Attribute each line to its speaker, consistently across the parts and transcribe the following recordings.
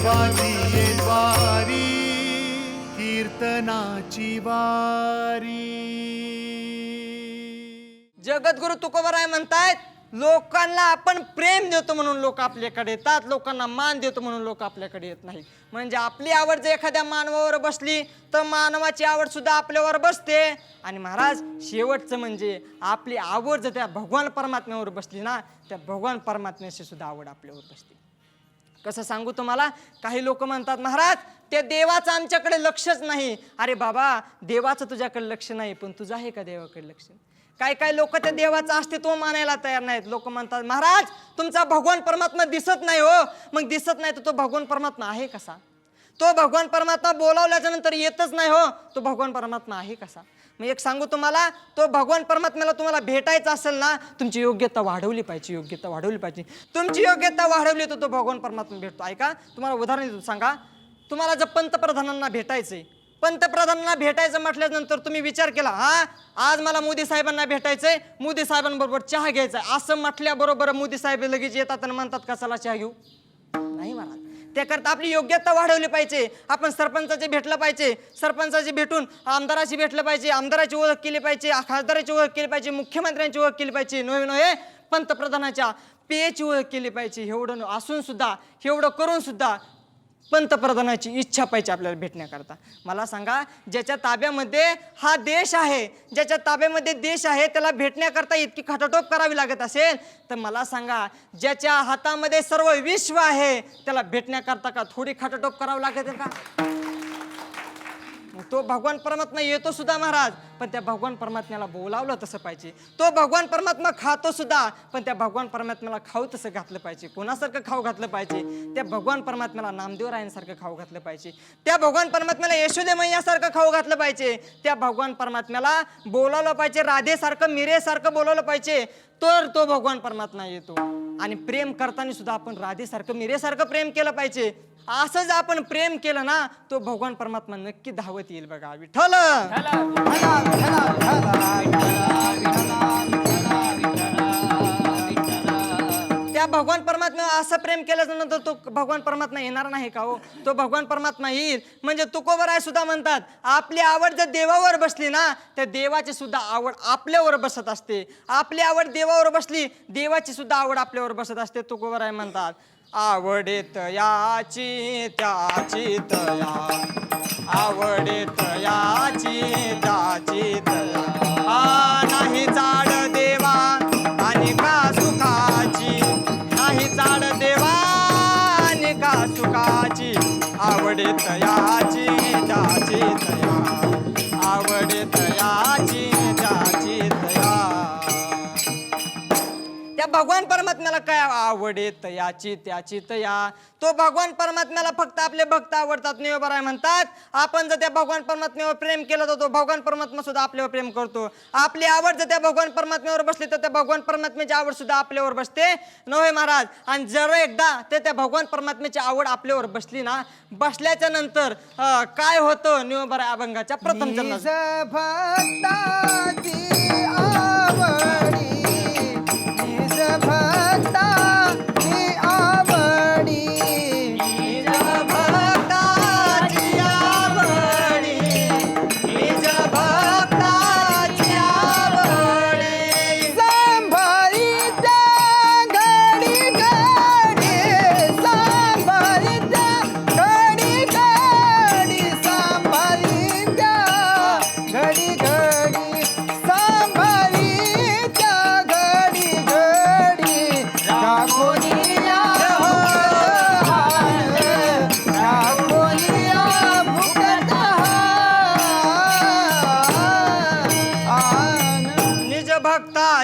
Speaker 1: देवाची वारी कीर्तनाची वारी.
Speaker 2: जगद्गुरु तुकोबराय म्हणतायत लोकांना आपण प्रेम देतो म्हणून लोक आपल्याकडे येतात लोकांना मान देतो म्हणून लोक आपल्याकडे येत नाहीत. म्हणजे आपली आवड जर एखाद्या मानवावर बसली तर मानवाची आवड सुद्धा आपल्यावर बसते. आणि महाराज शेवटचं म्हणजे आपली आवड जर त्या भगवान परमात्म्यावर बसली ना त्या भगवान परमात्म्याची सुद्धा आवड आपल्यावर बसते. कसं सांगू तुम्हाला? काही लोक म्हणतात महाराज त्या देवाचं आमच्याकडे लक्षच नाही. अरे बाबा देवाचं तुझ्याकडे लक्ष नाही पण तुझं आहे का देवाकडे लक्ष? काय काय लोक त्या देवाचं अस्तित्व मानायला तयार नाहीत. लोक म्हणतात महाराज तुमचा भगवान परमात्मा दिसत नाही हो. मग दिसत नाही तर तो भगवान परमात्मा आहे कसा? तो भगवान परमात्मा बोलावल्याच्या नंतर येतच नाही हो. तो भगवान परमात्मा आहे कसा? मग एक सांगू तुम्हाला तो भगवान परमात्म्याला तुम्हाला भेटायचं असेल ना तुमची योग्यता वाढवली पाहिजे योग्यता वाढवली पाहिजे. तुमची योग्यता वाढवली तर तो भगवान परमात्मा भेटतो. ऐका तुम्हाला उदाहरण देतो सांगा. तुम्हाला जर पंतप्रधानांना भेटायचं आहे पंतप्रधानांना भेटायचं म्हटल्यानंतर तुम्ही विचार केला हा आज मला मोदी साहेबांना भेटायचंय मोदी साहेबांबरोबर चहा घ्यायचा असं म्हटल्याबरोबर मोदी साहेब लगेच येतात आणि म्हणतात कसाला चहा घेऊ? नाही मला त्याकरता आपली योग्यता वाढवली पाहिजे. आपण सरपंचाचे भेटलं पाहिजे. सरपंचाची भेटून आमदाराची भेटलं पाहिजे. आमदाराची ओळख केली पाहिजे. खासदाराची ओळख केली पाहिजे. मुख्यमंत्र्यांची ओळख केली पाहिजे. नव्हे नोहे पंतप्रधानाच्या पेची ओळख केली पाहिजे. एवढं असून सुद्धा एवढं करून सुद्धा पंतप्रधानाची इच्छा पाहिजे आपल्याला भेटण्याकरता. मला सांगा ज्याच्या ताब्यामध्ये हा देश आहे ज्याच्या ताब्यामध्ये देश आहे त्याला भेटण्याकरता इतकी खटाटोप करावी लागत असेल तर मला सांगा ज्याच्या हातामध्ये सर्व विश्व आहे त्याला भेटण्याकरता का थोडी खटाटोप करावी लागत आहे का? मग तो भगवान परमात्मा येतो सुद्धा महाराज पण त्या भगवान परमात्म्याला बोलावलं तसं पाहिजे. तो भगवान परमात्मा खातो सुद्धा पण त्या भगवान परमात्म्याला खाऊ तसं घातलं पाहिजे. कोणासारखं खाऊ घातलं पाहिजे? त्या भगवान परमात्म्याला नामदेव रायांसारखं खाऊ घातलं पाहिजे. त्या भगवान परमात्म्याला यशोदे मैयासारखं खाऊ घातलं पाहिजे. त्या भगवान परमात्म्याला बोलावलं पाहिजे राधेसारखं मिरेसारखं बोलावलं पाहिजे. तर तो भगवान परमात्मा येतो. आणि प्रेम करताना सुद्धा आपण राधेसारखं मिरेसारखं प्रेम केलं पाहिजे. असं जर आपण प्रेम केलं ना तो भगवान परमात्मा नक्की धावत येईल बघा. विठ्ठल! त्या भगवान परमात्मा असं प्रेम केल्यानंतर नंतर तो भगवान परमात्मा येणार नाही का हो? तो भगवान परमात्मा येईल. म्हणजे तुकोबराय सुद्धा म्हणतात आपली आवड जर देवावर बसली ना त्या देवाची सुद्धा आवड आपल्यावर बसत असते. आपली आवड देवावर बसली देवाची सुद्धा आवड आपल्यावर बसत असते तुकोबराय म्हणतात. आवडेत याची त्याची तया आवडेत याची त्याची तया आवडेत याची भगवान परमात्म्याला काय आवडेत याची त्याची तया तो भगवान परमात्म्याला फक्त आपले भक्त आवडतात नियोबराय म्हणतात. आपण जर त्या भगवान परमात्म्यावर प्रेम केलं तर तो भगवान परमात्मा सुद्धा आपल्यावर प्रेम करतो. आपली आवड जर त्या भगवान परमात्म्यावर बसली तर त्या भगवान परमात्म्याची आवड सुद्धा आपल्यावर बसते. नव्हे महाराज? आणि जर एकदा ते त्या भगवान परमात्म्याची आवड आपल्यावर बसली ना बसल्याच्या नंतर काय होतं? नियोबराय अभंगाच्या प्रथम चरणात.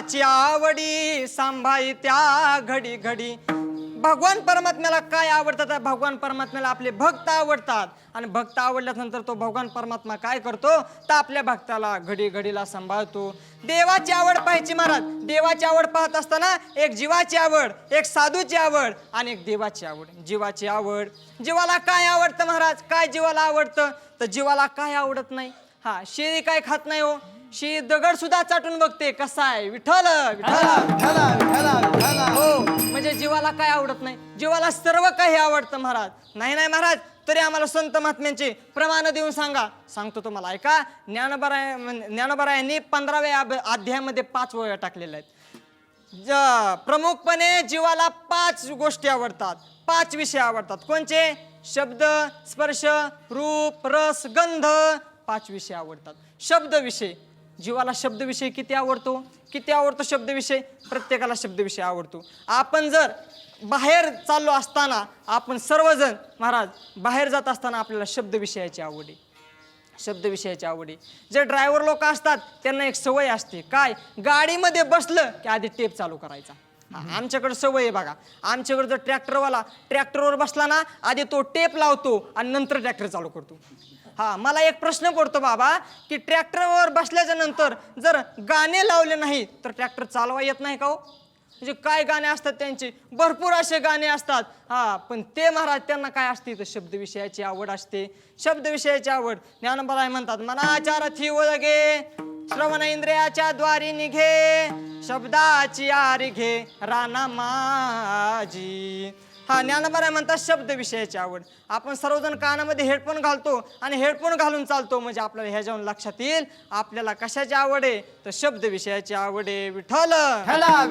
Speaker 3: भक्ताची आवडी सांभाळी त्या घडी घडी.
Speaker 2: भगवान परमात्म्याला काय आवडतात तर भगवान परमात्म्याला आपले भक्त आवडतात. आणि भक्त आवडल्यानंतर तो भगवान परमात्मा काय करतो? तर आपल्या भक्ताला घडी घडीला सांभाळतो. देवाची आवड पाहायची महाराज. देवाची आवड पाहत असताना एक जीवाची आवड एक साधूची आवड आणि एक देवाची आवड. जीवाची आवड. जीवाला काय आवडतं महाराज? काय जीवाला आवडतं? तर जीवाला काय आवडत नाही? हा शेळी काय खात नाही हो. शी दगड सुद्धा चाटून बघते कसा आहे? विठ्ठल विठ्ठल. हो म्हणजे जीवाला काय आवडत नाही? जीवाला सर्व काही आवडतं महाराज. नाही नाही महाराज तरी आम्हाला संत महात्म्यांचे प्रमाण देऊन सांगा. सांगतो तुम्हाला ऐका. ज्ञानबराय ज्ञानबरायांनी पंधराव्या अध्यायामध्ये पाच वया टाकलेल्या आहेत. ज- प्रमुखपणे जीवाला पाच गोष्टी आवडतात. पाच विषय आवडतात. कोणचे? शब्द स्पर्श रूप रस गंध पाच विषय आवडतात. शब्द विषय. जीवाला शब्दविषय किती आवडतो? किती आवडतो शब्दविषय? प्रत्येकाला शब्दविषय आवडतो. आपण जर बाहेर चाललो असताना आपण सर्वजण महाराज बाहेर जात असताना आपल्याला शब्दविषयाची आवड आहे. शब्दविषयाची आवड आहे. जे ड्रायव्हर लोक असतात त्यांना एक सवय असते. काय? गाडीमध्ये बसलं की आधी टेप चालू करायचा. आमच्याकडे सवय आहे बघा. आमच्याकडे जर ट्रॅक्टरवाला ट्रॅक्टरवर बसला ना आधी तो टेप लावतो आणि नंतर ट्रॅक्टर चालू करतो. हा मला एक प्रश्न पडतो बाबा की ट्रॅक्टरवर बसल्याच्या नंतर जर गाणे लावले नाही तर ट्रॅक्टर चालवा येत नाही का हो? म्हणजे काय गाणे असतात त्यांचे? भरपूर असे गाणे असतात. हा पण ते महाराज त्यांना काय असते तर शब्दविषयाची आवड असते. शब्दविषयाची आवड. ज्ञानबराय म्हणतात मनाच्या रथी ओळगे श्रवण इंद्रियाच्या द्वारी निघे शब्दाची आरी घे राना माझी. हा ज्ञानबाराय म्हणतात शब्द विषयाची आवड. आपण सर्वजण कानामध्ये हेडफोन घालतो आणि हेडफोन घालून चालतो. म्हणजे आपल्याला ह्याच्यावरून लक्षात येईल. आपल्याला कशाची आवड आहे? तर शब्द विषयाची आवड आहे
Speaker 3: विठ्ठल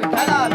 Speaker 3: विठ्ठला.